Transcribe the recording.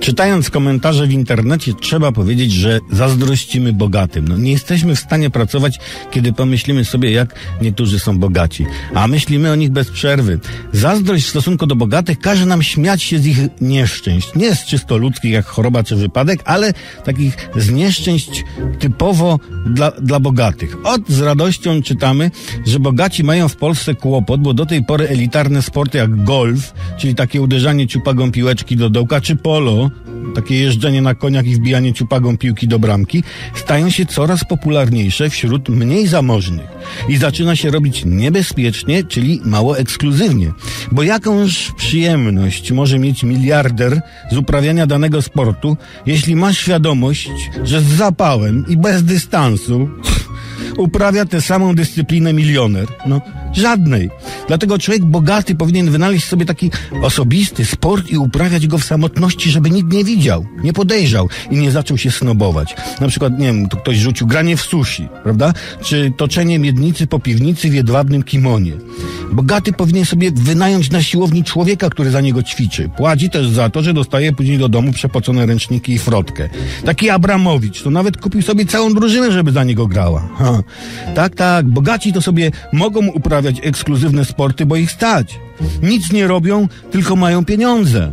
Czytając komentarze w internecie, trzeba powiedzieć, że zazdrościmy bogatym. No, nie jesteśmy w stanie pracować, kiedy pomyślimy sobie, jak niektórzy są bogaci, a myślimy o nich bez przerwy. Zazdrość w stosunku do bogatych każe nam śmiać się z ich nieszczęść. Nie z czysto ludzkich, jak choroba czy wypadek, ale takich z nieszczęść typowo dla, dla bogatych. Od z radością czytamy, że bogaci mają w Polsce kłopot, bo do tej pory elitarne sporty jak golf, czyli takie uderzanie ciupagą piłeczki do dołka, czy polo, takie jeżdżenie na koniach i wbijanie ciupagą piłki do bramki, stają się coraz popularniejsze wśród mniej zamożnych. I zaczyna się robić niebezpiecznie, czyli mało ekskluzywnie. Bo jakąż przyjemność może mieć miliarder z uprawiania danego sportu, jeśli ma świadomość, że z zapałem i bez dystansu uprawia tę samą dyscyplinę milioner? No, żadnej. Dlatego człowiek bogaty powinien wynaleźć sobie taki osobisty sport i uprawiać go w samotności, żeby nikt nie widział, nie podejrzał i nie zaczął się snobować. Na przykład, nie wiem, tu ktoś rzucił granie w sushi, prawda? Czy toczenie miednicy po piwnicy w jedwabnym kimonie. Bogaty powinien sobie wynająć na siłowni człowieka, który za niego ćwiczy. Płaci też za to, że dostaje później do domu przepocone ręczniki i frotkę. Taki Abramowicz to nawet kupił sobie całą drużynę, żeby za niego grała. Ha. Tak, tak, bogaci to sobie mogą uprawiać ekskluzywne sporty, bo ich stać. Nic nie robią, tylko mają pieniądze.